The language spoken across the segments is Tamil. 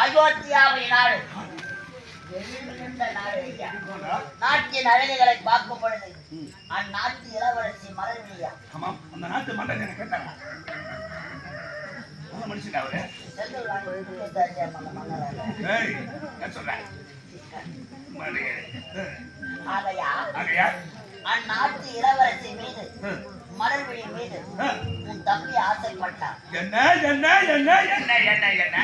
அயோத்தியாவை நாடு. நாட்டின் அழகுகளை பார்க்கும் பொழுது அந்நாட்டு இளவரசி அந்த நாட்டு எனக்கு கேட்டாங்க மனுஷன் அவரு. சொல்றேன் ஆகையா? ஆகையா? அந்நாட்டு இளவரசி மீது. மலர்விழி மீது. உன் தம்பி ஆசைப்பட்டான். என்ன என்ன என்ன என்ன என்ன என்ன?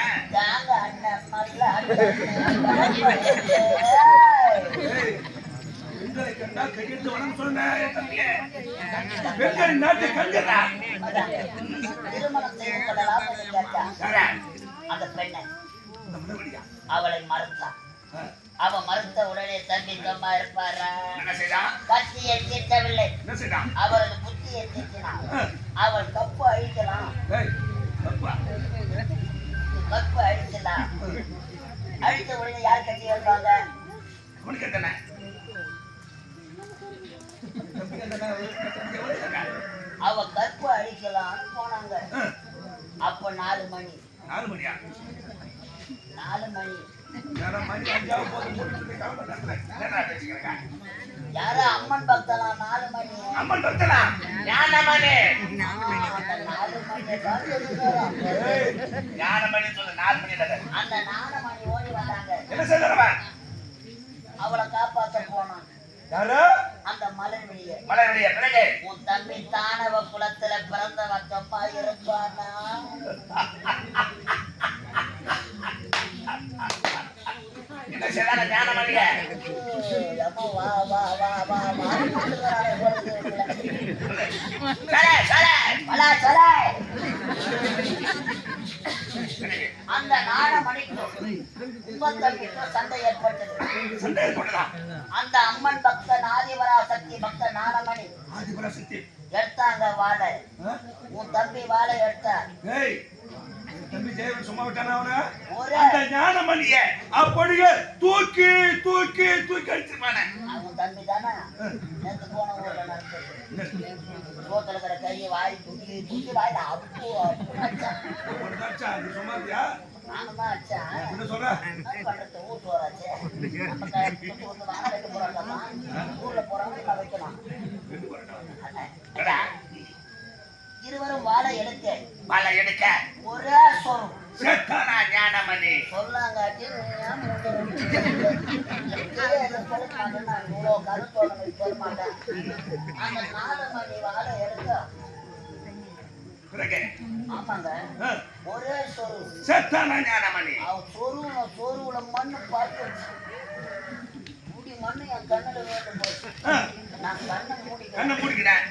கையெழுத்து வனம் நாட்டு அந்த பெண்ணை அவளை மறுத்தான் ஆ, அவ மறுத்த உடனே தம்பி சும்மா இருப்பாரா? கத்தியை செய்தான் அவரது புத்தியை ஆ, அவள் கப்பு அழிக்கலாம். கப்பு அழிக்கலாம். அழித்த உடனே யார் கட்டி எத்தனை எத்தனை? அவ கற்பு அழிக்கலாம் போனாங்க அப்ப நாலு மணி நாலு மணியா நாலு மணி மணி? யாரோ அம்மன் பக்தலாம் நாலு மணி அம்மன் பக்தனா? ஞானமணி. அந்த நாலு மணி சொல்லு, நாலு மணி இல்ல. அந்த நாலு மணி என்ன செய்தவன்? அவளை காப்பாத்த போனான் யாரு? அந்த மலர் வெளியே மலருடைய பிறகு உன் தம்பி தானவ குலத்துல பிறந்தவன் தப்பா இருப்பானா என்ன செய்தான ஞானமணிய? ஏய், அம்மா, வா வா வா வா வா சொல்லுகிறானே பொழுது. சரி, சரி. வலா, சொல்லு. பிறகு அந்த தம்பிக்கு சண்டை. ஏற்பட்டது? அந்த அம்மன் பக்தன் ஆதிபராசக்தி பக்தன் நாலமணி ஆதிபராசக்தி. எடுத்தாங்க வாழை? உன் தம்பி வாழை என் தம்பி ஜெயவன் சும்மா விட்டானா அந்த ஞானமணிய அப்படியே தூக்கி தூக்கி தூக்கி அடிச்சிருப்பானே. அவன் தம்பி தானே? நேற்று போன ஊர்ல நடந்தது. ரோட்டில் இருக்கிற கையை வாரி தூக்கி தூக்கி வாயில அப்பு அப்பு அடிச்சான். ஒரு தாச்சா, நீ சும்மா இருக்கியா? நானும் தான் அடிச்சேன். என்ன சொல்ற? இருவரும் வாழை எடுத்து மலை எடுக்க. ஒரே சொல். செத்தானா ஞானமணி? சொல்லாங்க அந்த நாலு மணி வாழை பிறகு ஆமாங்க. ஒரே சொரு செத்தானா ஞானமணி? அவன் சொருவுல மண்ணு பார்த்து முடி மண்ணு என் கண்ணுல வேண்டு போச்சு. நான் கண்ணை மூடிக்கிறேன். கண்ணை மூடிக்கிறேன்.